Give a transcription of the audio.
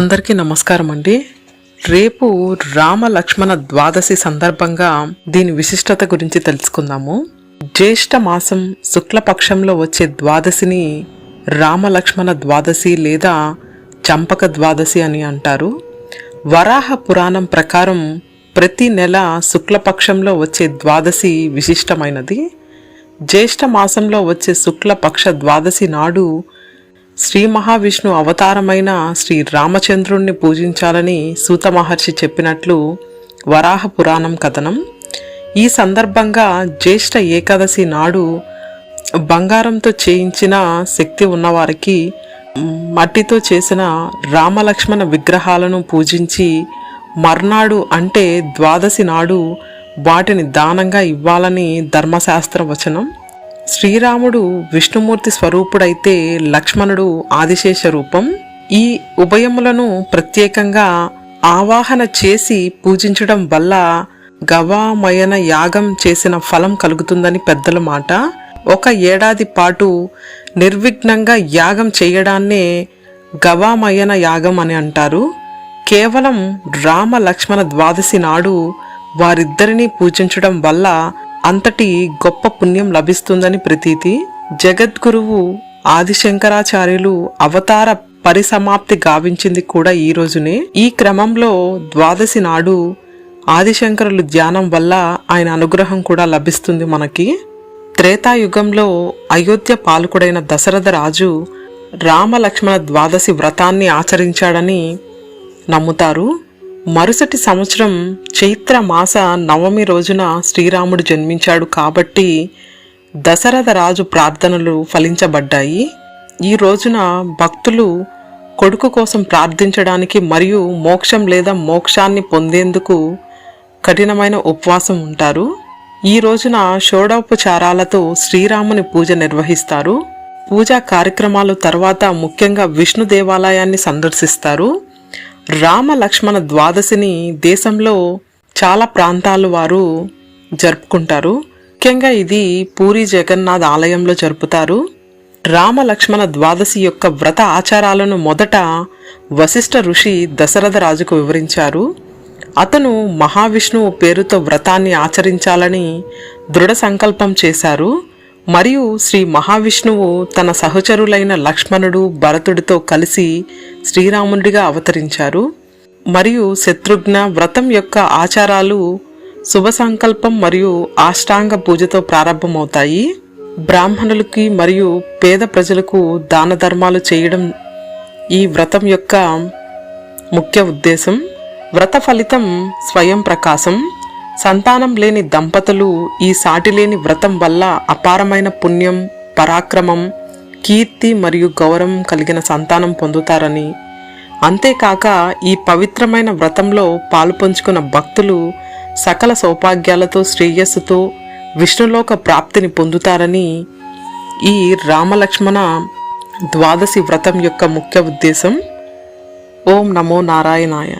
అందరికీ నమస్కారం అండి. రేపు రామ లక్ష్మణ ద్వాదశి సందర్భంగా దీని విశిష్టత గురించి తెలుసుకుందాము. జ్యేష్ఠ మాసం శుక్లపక్షంలో వచ్చే ద్వాదశిని రామ లక్ష్మణ ద్వాదశి లేదా చంపక ద్వాదశి అని అంటారు. వరాహ పురాణం ప్రకారం ప్రతి నెల శుక్లపక్షంలో వచ్చే ద్వాదశి విశిష్టమైనది. జ్యేష్ఠ మాసంలో వచ్చే శుక్లపక్ష ద్వాదశి నాడు శ్రీ మహావిష్ణు అవతారమైన శ్రీ రామచంద్రుణ్ణి పూజించాలని సూత మహర్షి చెప్పినట్లు వరాహ పురాణం కథనం. ఈ సందర్భంగా జ్యేష్ఠ ఏకాదశి నాడు బంగారంతో చేయించిన శక్తి ఉన్నవారికి మట్టితో చేసిన రామలక్ష్మణ విగ్రహాలను పూజించి మర్నాడు అంటే ద్వాదశి నాడు వాటిని దానంగా ఇవ్వాలని ధర్మశాస్త్ర వచనం. శ్రీరాముడు విష్ణుమూర్తి స్వరూపుడైతే లక్ష్మణుడు ఆదిశేష రూపం. ఈ ఉభయములను ప్రత్యేకంగా ఆవాహన చేసి పూజించడం వల్ల గవామయన యాగం చేసిన ఫలం కలుగుతుందని పెద్దల మాట. ఒక ఏడాది పాటు నిర్విఘ్నంగా యాగం చేయడాన్నే గవామయన యాగం అని అంటారు. కేవలం రామ లక్ష్మణ ద్వాదశి నాడు వారిద్దరినీ పూజించడం వల్ల అంతటి గొప్ప పుణ్యం లభిస్తుందని ప్రతీతి. జగద్గురువు ఆదిశంకరాచార్యులు అవతార పరిసమాప్తి గావించింది కూడా ఈ రోజునే. ఈ క్రమంలో ద్వాదశి నాడు ఆదిశంకరులు ధ్యానం వల్ల ఆయన అనుగ్రహం కూడా లభిస్తుంది మనకి. త్రేతాయుగంలో అయోధ్య పాలకుడైన దశరథ రాజు రామలక్ష్మణ ద్వాదశి వ్రతాన్ని ఆచరించాడని నమ్ముతారు. మరుసటి సంవత్సరం చైత్ర మాస నవమి రోజున శ్రీరాముడు జన్మించాడు కాబట్టి దశరథ రాజు ప్రార్థనలు ఫలించబడ్డాయి. ఈ రోజున భక్తులు కొడుకు కోసం ప్రార్థించడానికి మరియు మోక్షం లేదా మోక్షాన్ని పొందేందుకు కఠినమైన ఉపవాసం ఉంటారు. ఈ రోజున షోడోపచారాలతో శ్రీరాముని పూజ నిర్వహిస్తారు. పూజా కార్యక్రమాలు తర్వాత ముఖ్యంగా విష్ణు దేవాలయాన్ని సందర్శిస్తారు. రామ లక్ష్మణ ద్వాదశిని దేశంలో చాలా ప్రాంతాలు వారు జరుపుకుంటారు. ముఖ్యంగా ఇది పూరి జగన్నాథ్ ఆలయంలో జరుపుతారు. రామ లక్ష్మణ ద్వాదశి యొక్క వ్రత ఆచారాలను మొదట వశిష్ఠ ఋషి దశరథ రాజుకు వివరించారు. అతను మహావిష్ణువు పేరుతో వ్రతాన్ని ఆచరించాలని దృఢ సంకల్పం చేశారు. మరియు శ్రీ మహావిష్ణువు తన సహచరులైన లక్ష్మణుడు భరతుడితో కలిసి శ్రీరాముడిగా అవతరించారు. మరియు శత్రుఘ్న వ్రతం యొక్క ఆచారాలు శుభ సంకల్పం మరియు ఆష్టాంగ పూజతో ప్రారంభమవుతాయి. బ్రాహ్మణులకి మరియు పేద ప్రజలకు దాన ధర్మాలు చేయడం ఈ వ్రతం యొక్క ముఖ్య ఉద్దేశం. వ్రత ఫలితం స్వయం ప్రకాశం. సంతానం లేని దంపతులు ఈ సాటిలేని వ్రతం వల్ల అపారమైన పుణ్యం పరాక్రమం కీర్తి మరియు గౌరవం కలిగిన సంతానం పొందుతారని. అంతేకాక ఈ పవిత్రమైన వ్రతంలో పాలు పంచుకున్న భక్తులు సకల సౌభాగ్యాలతో శ్రేయస్సుతో విష్ణులోక ప్రాప్తిని పొందుతారని ఈ రామలక్ష్మణ ద్వాదశి వ్రతం యొక్క ముఖ్య ఉద్దేశం. ఓం నమో నారాయణాయ.